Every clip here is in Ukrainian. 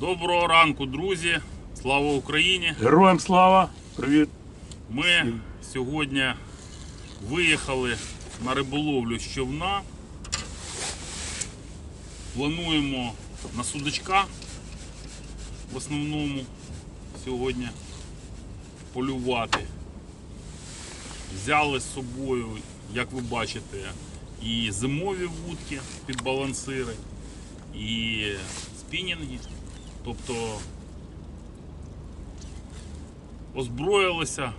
Доброго ранку, друзі! Слава Україні! Героям слава! Привіт! Ми сьогодні виїхали на риболовлю з човна. Плануємо на судачка в основному сьогодні полювати. Взяли з собою, як ви бачите, і зимові вудки під балансири, і спінінги. Тобто озброїлися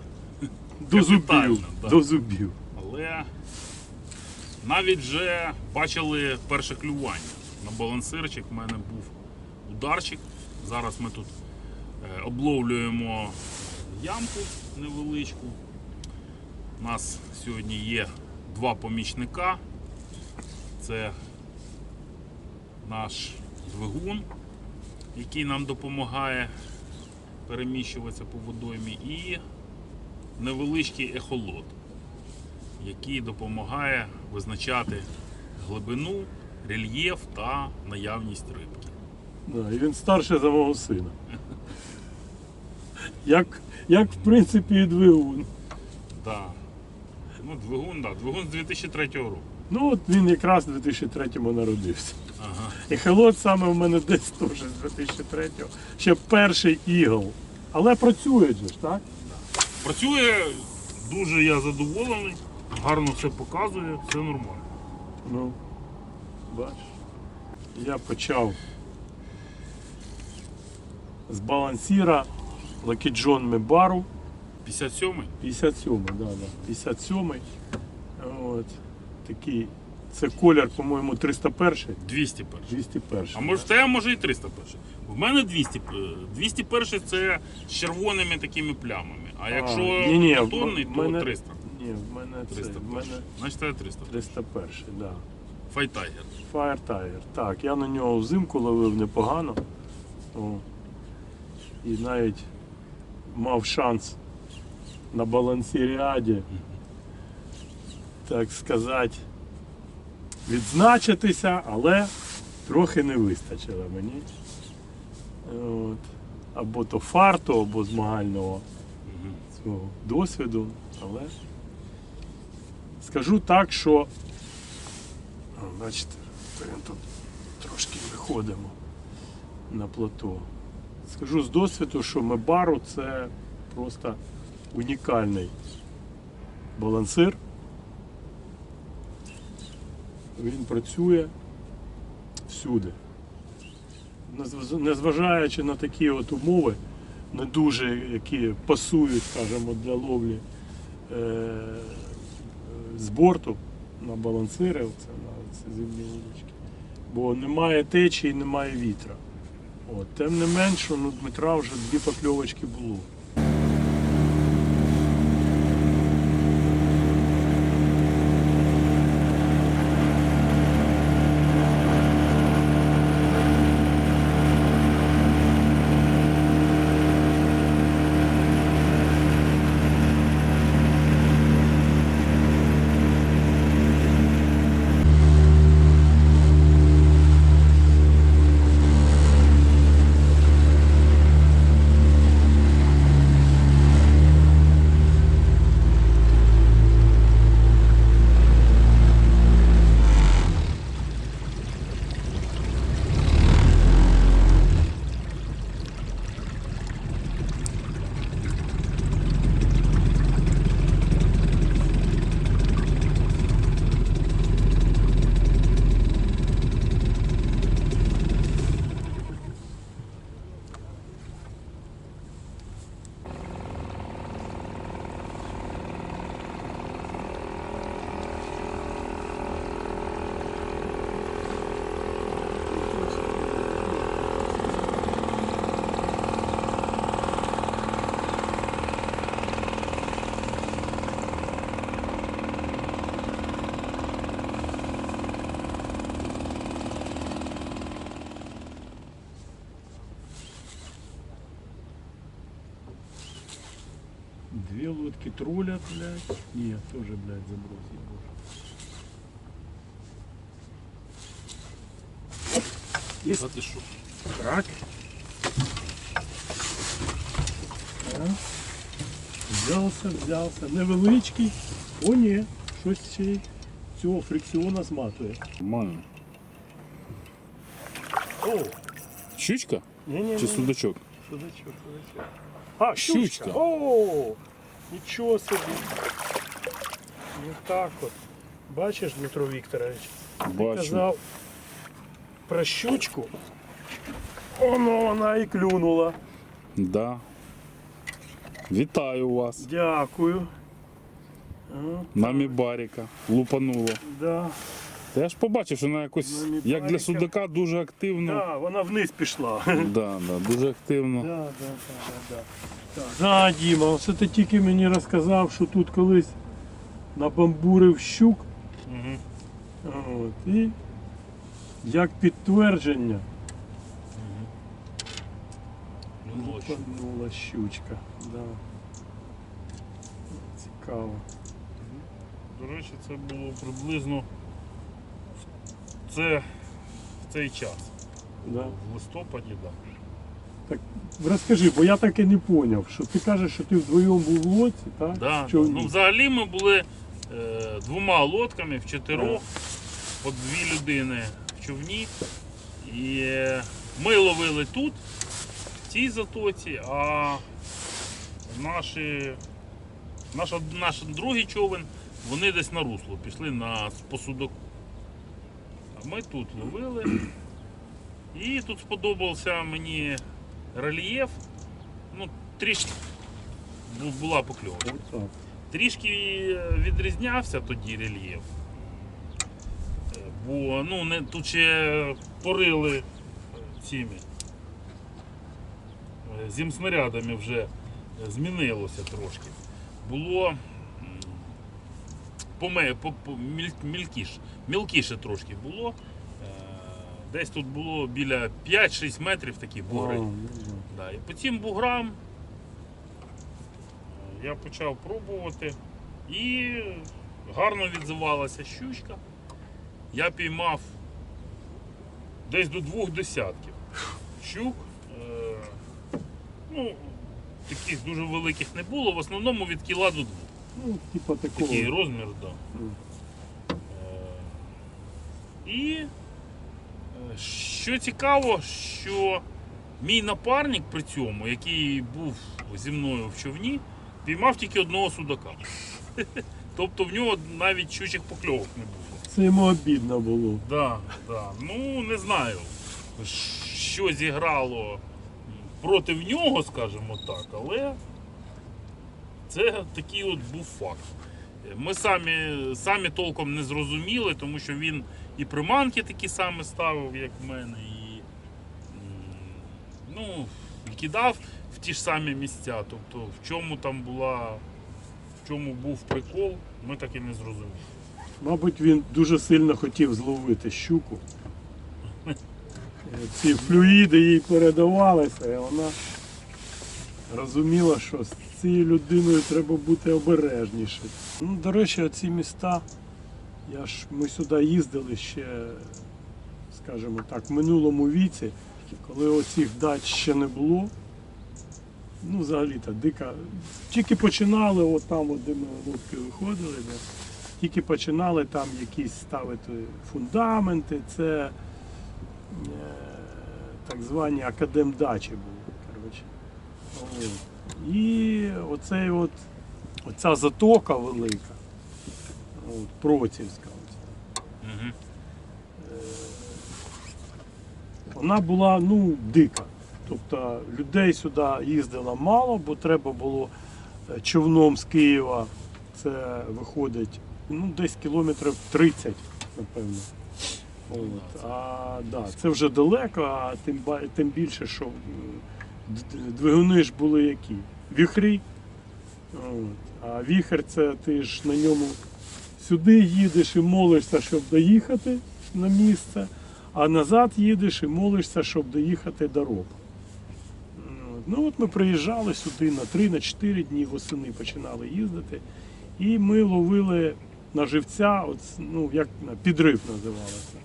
До зубів. да. До зубів. Але навіть вже бачили перше клювання. На балансирчик в мене був ударчик. Зараз ми тут е, обловлюємо ямку невеличку. У нас сьогодні є два помічника. Це наш двигун, який нам допомагає переміщуватися по водоймі, і невеличкий ехолот який допомагає визначати глибину, рельєф та наявність рибки. Да, і він старший за мого сина. Як, як в принципі і двигун. Да. Ну, двигун, да. двигун з 2003 року. Ну от він якраз в 2003-му народився. Ага. І Хелот саме в мене десь теж з 2003-го. Ще перший ігл. Але працює же ж, так? Працює дуже я задоволений, гарно все показує, все нормально. Ну, бачиш. Я почав з балансіра John Мебару. 57-й? 57, да, да. 57. От. Такий. Це колір, по-моєму, 301, 201. 201. А може тебе може і 301. В мене 200, е, 201 це з червоними такими плямами. А якщо ні, ні, картонний, в то мене- 300. Ні, в мене це. 301. В мене Значить це 300. 301, да. Файтайгер. Fire. Так, я на нього взимку ловив непогано. О. І навіть мав шанс на балансіріаді, так сказати, відзначитися, але трохи не вистачило мені. От. Або то фарту, або змагального цього досвіду, але скажу так, що бачите, тут трошки виходимо на плато. Скажу з досвіду, що Мебару це просто унікальний балансир. Він працює всюди. Незважаючи на такі от умови, не дуже, які пасують, скажімо, для ловлі е, з борту на балансири, це на зимні вудочки. Бо немає течії, немає вітра. От. Тим не менше, ну, Дмитра вже дві покльовочки було. Две лодки троллят, блядь. Нет, тоже, блядь, забросил. Есть. А? Взявся, взявся. Невеличкий. О, ні, щось ще цього фрикціона зматує. Нормально. О, Щучка ні, ні, чи судачок? Судачок, судачок. А, Щучка. щучка. О, нічого собі. Ну так от. Бачиш, Дмитро Вікторович, Бачу. казав про щучку. Оно вона і клюнула. Да. Вітаю вас. Дякую. Намі баріка. Лупануло. да. Та я ж побачив, що вона якось, Намі як для судака, дуже активно. Да, вона вниз пішла. Да, да, дуже активно. Да, да, да, да, да. Да, Діма, оце ти тільки мені розказав, що тут колись набамбурив щук. Угу. От, і як підтвердження лупанула щучка. Да. Цікаво. До речі, це було приблизно це, в цей час. Да. В листопаді, так. Так, розкажи, бо я так і не зрозумів, що ти кажеш, що ти вдвоєм був в лодці, так? Да. Ну, взагалі ми були е, двома лодками в чотирьох, по дві людини в човні. І е, ми ловили тут, в цій затоці, а наші, наш, наш другий човен, вони десь на русло пішли на посудок. Ми тут ловили. І тут сподобався мені рельєф. Ну, трішки була покльовка. Трішки е, відрізнявся тоді рельєф. Е, Бо ну, не, тут ще порили цими е, зімснарядами вже е, змінилося трошки. Було м, поме, по, по, міль- мілкіш, мілкіше трошки було. Е, Десь тут було біля 5-6 метрів такі бугри. Ну, да. Да, і по цим буграм е, я почав пробувати і гарно відзивалася щучка. Я піймав десь до двох десятків щук. Е, Ну, таких дуже великих не було, в основному від кіла до двох. Ну, типа такого. Такий розмір, так. Да. Е, І е, що цікаво, що мій напарник при цьому, який був зі мною в човні, піймав тільки одного судака. Тобто в нього навіть щучих покльовок не було. Це йому обідно було. Да, да. Ну не знаю, що зіграло проти нього, скажімо так, але це такий от був факт. Ми самі, самі толком не зрозуміли, тому що він і приманки такі самі ставив, як в мене, і ну, кидав в ті ж самі місця. Тобто в чому там була, в чому був прикол, ми так і не зрозуміли. Мабуть, він дуже сильно хотів зловити щуку. Ці флюїди їй передавалися, і вона розуміла, що з цією людиною треба бути обережніше. Ну, до речі, ці міста, я ж, ми сюди їздили ще, скажімо так, в минулому віці, коли оцих дач ще не було. Ну, взагалі-то дика. Тільки починали, от там, от, де ми лодки виходили, де тільки починали там якісь ставити фундаменти, це е, так звані академдачі були. Коротше. І оцей от, оця затока велика, от, Процівська, Угу. вона була ну, дика. Тобто людей сюди їздило мало, бо треба було е, човном з Києва. Це виходить ну, десь кілометрів 30, напевно. От. А, да, це вже далеко, а тим, тим більше, що двигуни ж були які? Віхрі. А віхер це ти ж на ньому сюди їдеш і молишся, щоб доїхати на місце, а назад їдеш і молишся, щоб доїхати до року. Ну от ми приїжджали сюди на 3-4 дні восени починали їздити. І ми ловили на живця, от, ну, як на підрив називалося.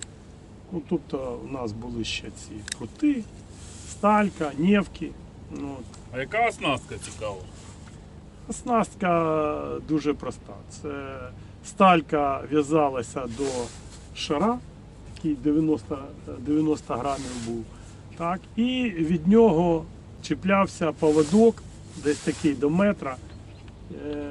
Ну, тобто у нас були ще ці крути, сталька, нєвки. Ну. А яка оснастка цікава? Оснастка дуже проста. Це сталька в'язалася до шара, такий 90, 90 грамів був. Так, і від нього чіплявся поводок, десь такий до метра е,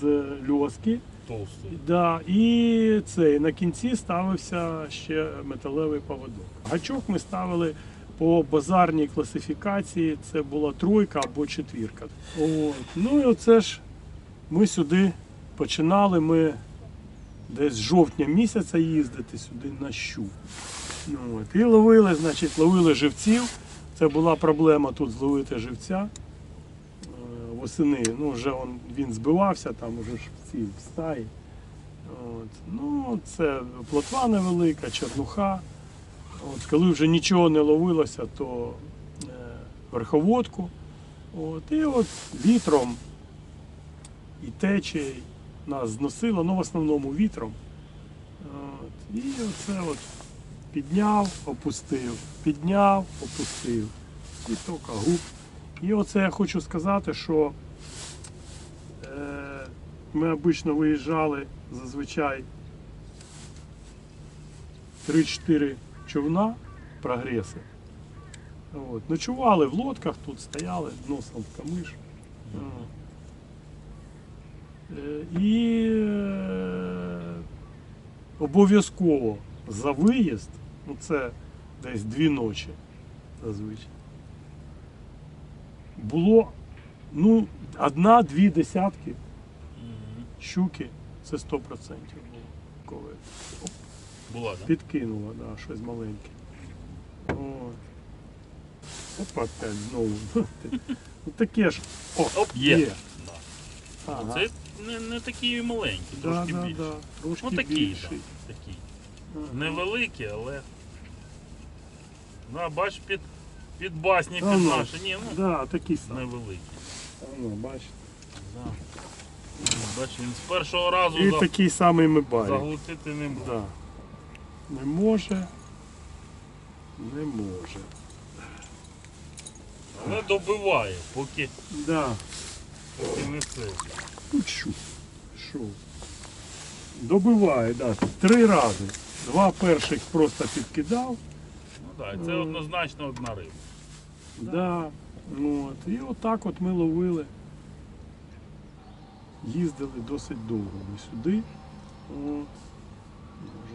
з льоски. Товстий. Да, і цей на кінці ставився ще металевий поводок. Гачок ми ставили по базарній класифікації. Це була тройка або четвірка. От. Ну і оце ж ми сюди починали. Ми десь з жовтня місяця їздити сюди на щук. Ну, от. І ловили, значить, ловили живців. Це була проблема тут зловити живця. Е, Восени, ну вже он, він збивався, там уже ж всі в стаї. От. Ну, це плотва невелика, чернуха. От, коли вже нічого не ловилося, то е, верховодку. От, і от вітром і течією нас зносило, ну в основному вітром. От, і оце от підняв, опустив, підняв, опустив. І тока губ. І оце я хочу сказати, що е, ми обично виїжджали зазвичай 3-4 човна прогреси. От. Ночували в лодках, тут стояли, носом в камиш. От. Е, І е, обов'язково за виїзд, ну це десь дві ночі зазвичай. Було ну, одна-дві десятки щуки, це 100% було. Коли Була, так? Да? підкинуло, да, щось маленьке. От. Опа, опять знову. Ну таке ж. О, Оп, є. є. Да. Ага. Це не, не такі маленькі, да, трошки да, більші. да. Трошки Ну такі, більший. да, такі. Ага. Невеликі, але. Да, бач, під, під басні, під ну. наші. Ні, ну, Да, такі самі. невеликі. Ну, бачите. Да. Бач, він з першого разу І за- такий самий ми барі. заглотити не може. Да. Не може. Не може. Але добиває, поки, Да. поки не це. Ну чу. Що? Добиває, да. Три рази. Два перших просто підкидав. Ну так, це Ну. однозначно одна риба. Да. От. І отак от ми ловили. Їздили досить довго ми сюди. От.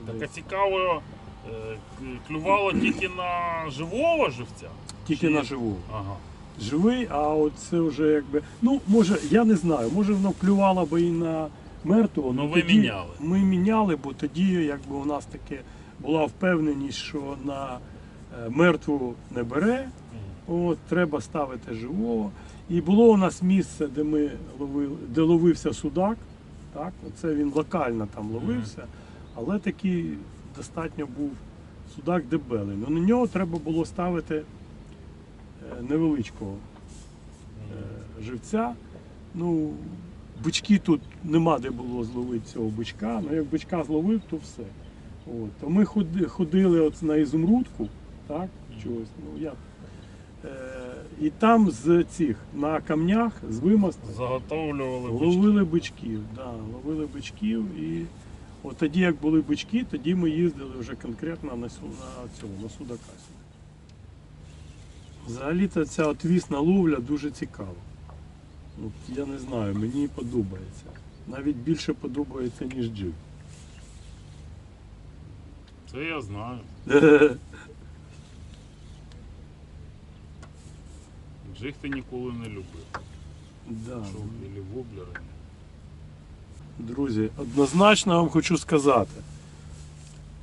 Може, Так цікаво, е, клювало тільки на живого живця? Тільки Чи- на живого. Ага. Живий, а от це вже якби. Ну, може, я не знаю, може воно клювало би і на мертвого. Ну, ви міняли. Ми міняли, бо тоді якби у нас таке була впевненість, що на е, мертву не бере. От, треба ставити живого. І було у нас місце, де ми ловили, де ловився судак. Так? Це він локально там ловився, але такий достатньо був судак дебелий. Ну, на нього треба було ставити е, невеличкого е, живця. Ну, бички тут нема де було зловити цього бичка. Ну, як бичка зловив, то все. От. То ми ходили от на ізумрудку, так, чогось. Ну, я, е, і там з цих на камнях з вимосту Заготовлювали ловили бичків. Да, ловили бичків. І от тоді, як були бички, тоді ми їздили вже конкретно на, цьому, на судака. Взагалі-то ця отвісна ловля дуже цікава. От, я не знаю, мені подобається. Навіть більше подобається, ніж джиг. Це я знаю. Джиг ти ніколи не любив. Да. Що білі воблери. Друзі, однозначно вам хочу сказати,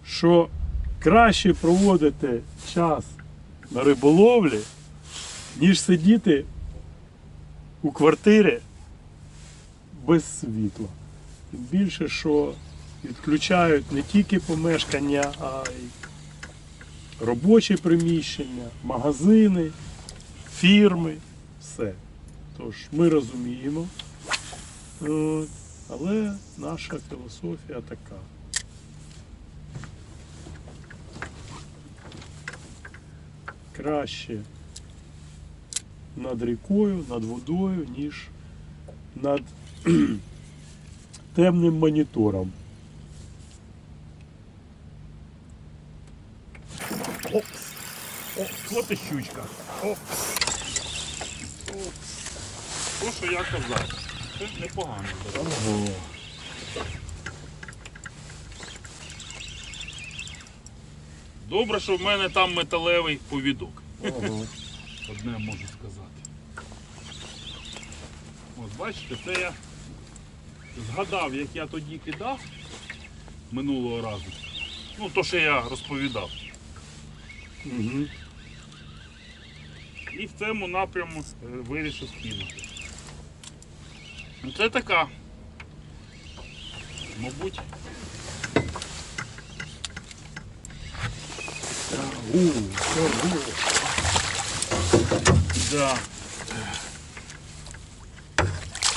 що краще проводити час на риболовлі, ніж сидіти у квартирі без світла. Тим більше, що відключають не тільки помешкання, а й робочі приміщення, магазини, фірми, все. Тож ми розуміємо. Але наша філософія така. Краще над рікою, над водою, ніж над темним монітором. От і щучка. То, що я казав. Непогано. Ого. Добре, що в мене там металевий повідок. Ого. Одне можу сказати. От бачите, це я згадав, як я тоді кидав минулого разу. Ну, то, що я розповідав. Мгм. І в цьому напряму е, вирішив кинути. Ну, Це така. Мабуть, У, ого. да.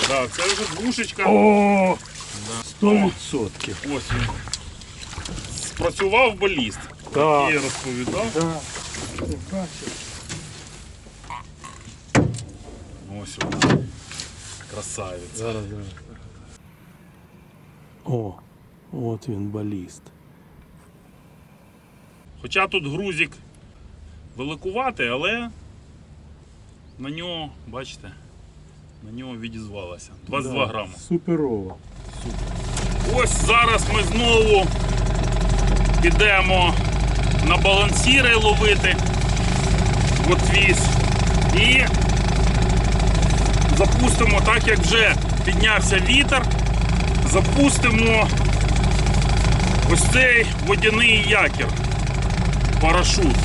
Да, це вже двушечка. О, Да. сто відсотків. Ось він. Спрацював баліст. Так. Я розповідав. Да. Ти бачиш? Ось він. Красавець. Зараз, зараз. О, от він баліст. Хоча тут грузик великуватий, але на нього, бачите, на нього відізвалося. 22 Да, грами. Суперово. Ось зараз ми знову підемо на балансіри ловити отвіз і запустимо, так як вже піднявся вітер, запустимо ось цей водяний якір, парашут,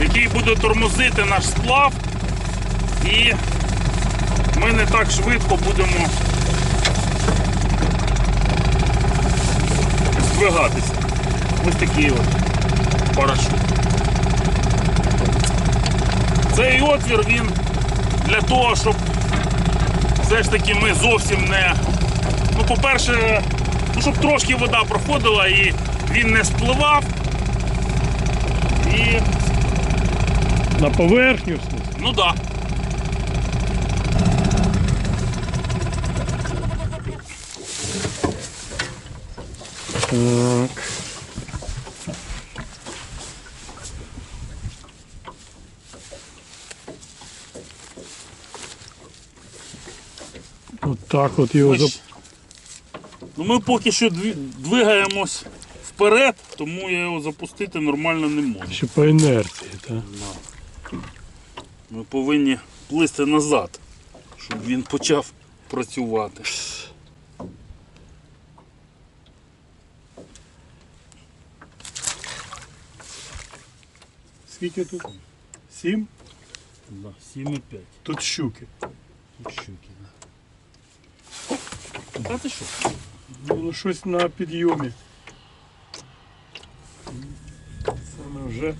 який буде тормозити наш сплав і ми не так швидко будемо здвигатися. Ось такий от парашут. Цей отвір він для того, щоб все ж таки ми зовсім не. Ну, по-перше, ну, щоб трошки вода проходила і він не спливав. І, На поверхню. ну так. Да. Так. Так от його зап... ну, ми поки що двигаємось вперед, тому я його запустити нормально не можу. ще по інерції, так? Ми повинні плисти назад, щоб він почав працювати. Скільки тут? Сім? Да, 7,5. Тут щуки. Тут щуки, да. Та ти що? Ну, щось на підйомі. Саме вже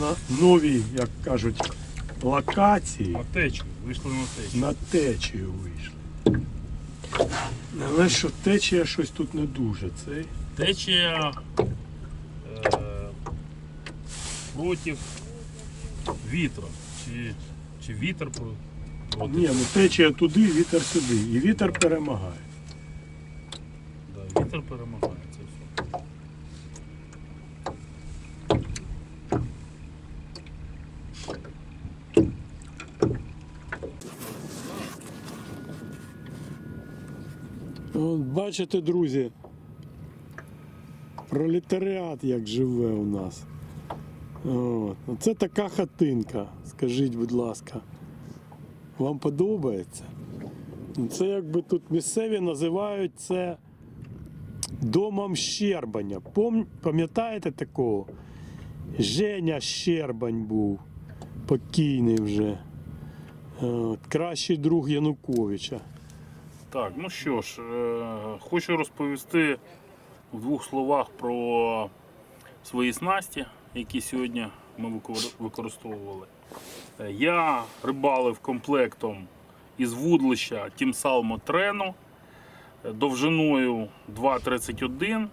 на новій, як кажуть, локації. На течію, вийшли на течію. На течію вийшли. Але що течія щось тут не дуже. Цей. Течія е, проти вітра. Чи, чи вітер про- проти? Ні, ну течія туди, вітер сюди. І вітер перемагає. Да, вітер перемагає. Це все. От бачите, друзі, пролетаріат як живе у нас. От. Ну, Це така хатинка, скажіть, будь ласка. Вам подобається? Ну, Це якби тут місцеві називають це домом Щербаня. Пом- Пам'ятаєте такого? Женя Щербань був, покійний вже. От. Кращий друг Януковича. Так, ну що ж, е, хочу розповісти в двох словах про свої снасті, які сьогодні ми використовували. Е, Я рибалив комплектом із вудлища Тімсалмо Трену е, довжиною 2,31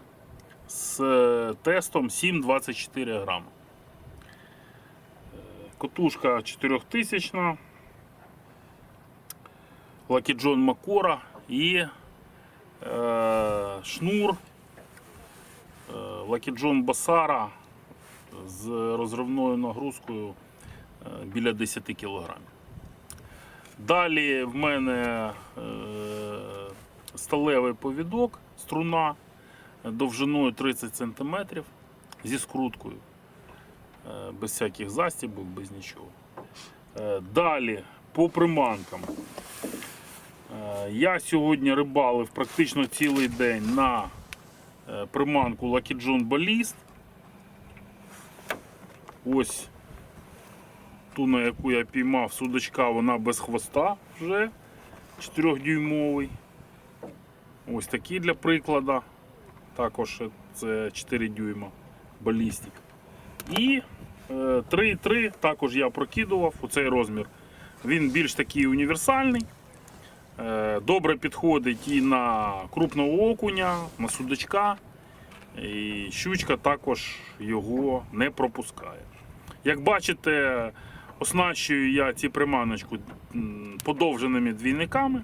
з е, тестом 7,24 грама. Котушка 4000. Lucky John Макора і е, шнур е, Басара з розривною нагрузкою е, біля 10 кг. Далі в мене е, сталевий повідок, струна довжиною 30 см зі скруткою, е, без всяких застібок, без нічого. Е, Далі по приманкам. Е, Я сьогодні рибалив практично цілий день на е, приманку Lucky John. Ось ту, на яку я піймав судочка, вона без хвоста вже 4-дюймовий. Ось такий для прикладу. Також це 4 дюйма балістик. І е, 3,3 також я прокидував у цей розмір. Він більш такий універсальний. Е, Добре підходить і на крупного окуня, на судачка. І щучка також його не пропускає. Як бачите, оснащую я ці приманочку подовженими двійниками.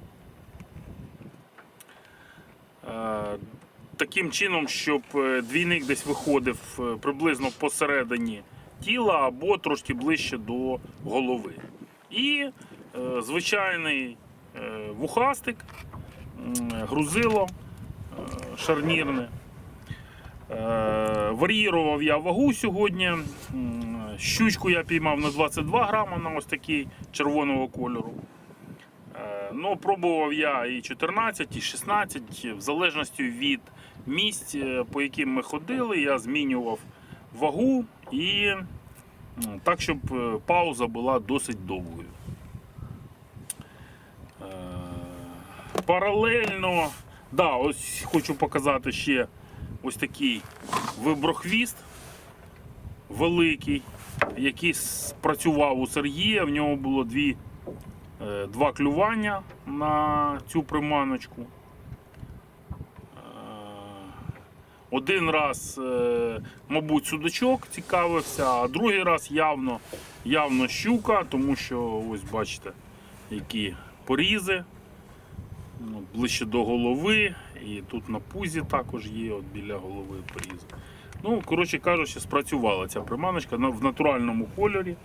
Е, Таким чином, щоб е, двійник десь виходив е, приблизно посередині тіла або трошки ближче до голови. І звичайний вухастик, грузило шарнірне. Варіював я вагу сьогодні. Щучку я піймав на 22 грама на ось такий червоного кольору. Е, Ну, пробував я і 14, і 16, в залежності від місць, е, по яким ми ходили, я змінював вагу і так, щоб е, пауза була досить довгою. Паралельно, да, ось хочу показати ще ось такий виброхвіст великий, який спрацював у Сергія. В нього було дві, е, два клювання на цю приманочку. Е, Один раз, е, мабуть, судачок цікавився, а другий раз явно, явно щука, тому що ось бачите, які порізи ну, ближче до голови, і тут на пузі також є, от біля голови поріз. Ну, коротше кажучи, спрацювала ця приманочка в натуральному кольорі.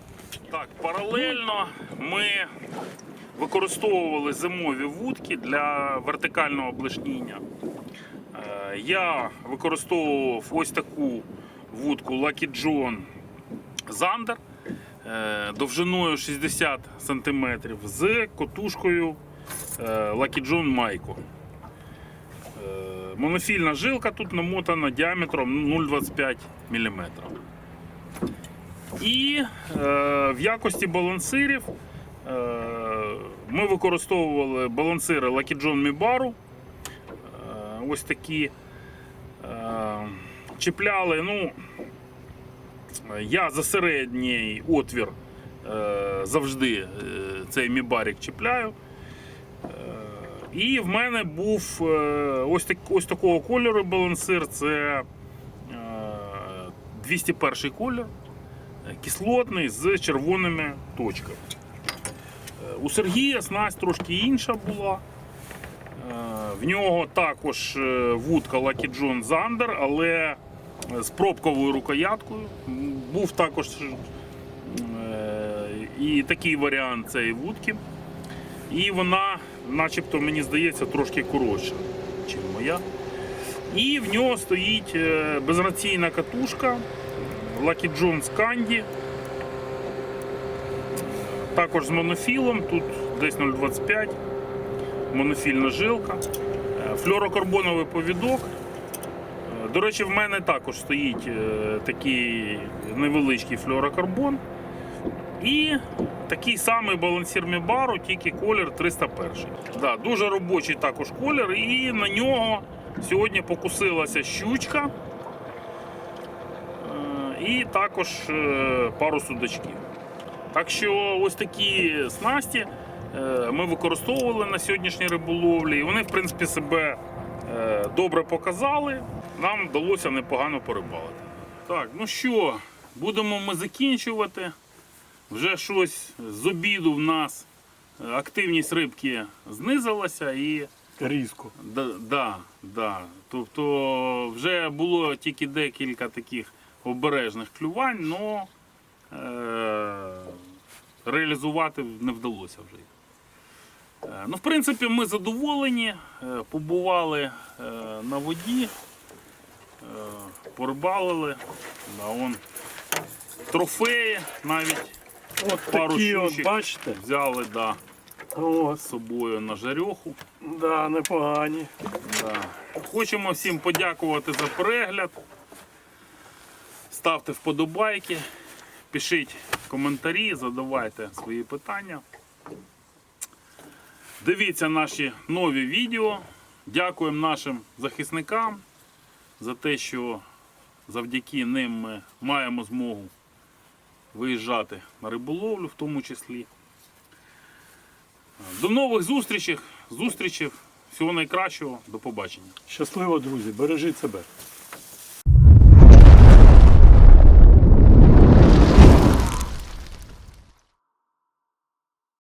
Так, паралельно ми використовували зимові вудки для вертикального блешніння. Е, Я використовував ось таку вудку Lucky John Zander е, довжиною 60 см з котушкою е, Lucky John Maiko. Монофільна жилка тут намотана діаметром 0,25 мм. І е, в якості балансирів е, ми використовували балансири Lucky John Mibaru. Е, ось такі. Е, чіпляли, ну, я за середній отвір е, завжди е, цей мібарик чіпляю. Е, І в мене був е, ось, так, ось такого кольору балансир. Це е, 201 колір, е, кислотний з червоними точками. Е, У Сергія снасть трошки інша була. В нього також вудка Lucky John Zander, але з пробковою рукояткою. Був також і такий варіант цієї вудки. І вона, начебто, мені здається, трошки коротша, ніж моя. І в нього стоїть е, безраційна катушка Lucky John Scandi. Також з монофілом, тут десь 0,25, монофільна жилка, Е, флюорокарбоновий повідок. Е, До речі, в мене також стоїть такий невеличкий флюорокарбон. І такий самий балансір Мібару, тільки колір 301. Да, дуже робочий також колір, і на нього сьогодні покусилася щучка. Е, І також е, пару судачків. Так що ось такі снасті е, ми використовували на сьогоднішній риболовлі. І вони, в принципі, себе добре показали. Нам вдалося непогано порибалити. Так, ну що, будемо ми закінчувати. Вже щось з обіду в нас е, активність рибки знизилася і Різко. Да, да, да. Тобто вже було тільки декілька таких обережних клювань, але е, реалізувати не вдалося вже. їх. Е, ну, в принципі, ми задоволені, е, побували е, на воді, е, порибалили. Да, он, трофеї навіть От Пару такі от, бачите? взяли да, От, з собою на жарьоху. да, непогані. Да. Хочемо всім подякувати за перегляд. Ставте вподобайки, пишіть коментарі, задавайте свої питання. Дивіться наші нові відео. Дякуємо нашим захисникам за те, що завдяки ним ми маємо змогу виїжджати на риболовлю в тому числі. До нових зустрічей. Зустрічей. Всього найкращого. До побачення. Щасливо, друзі, бережіть себе.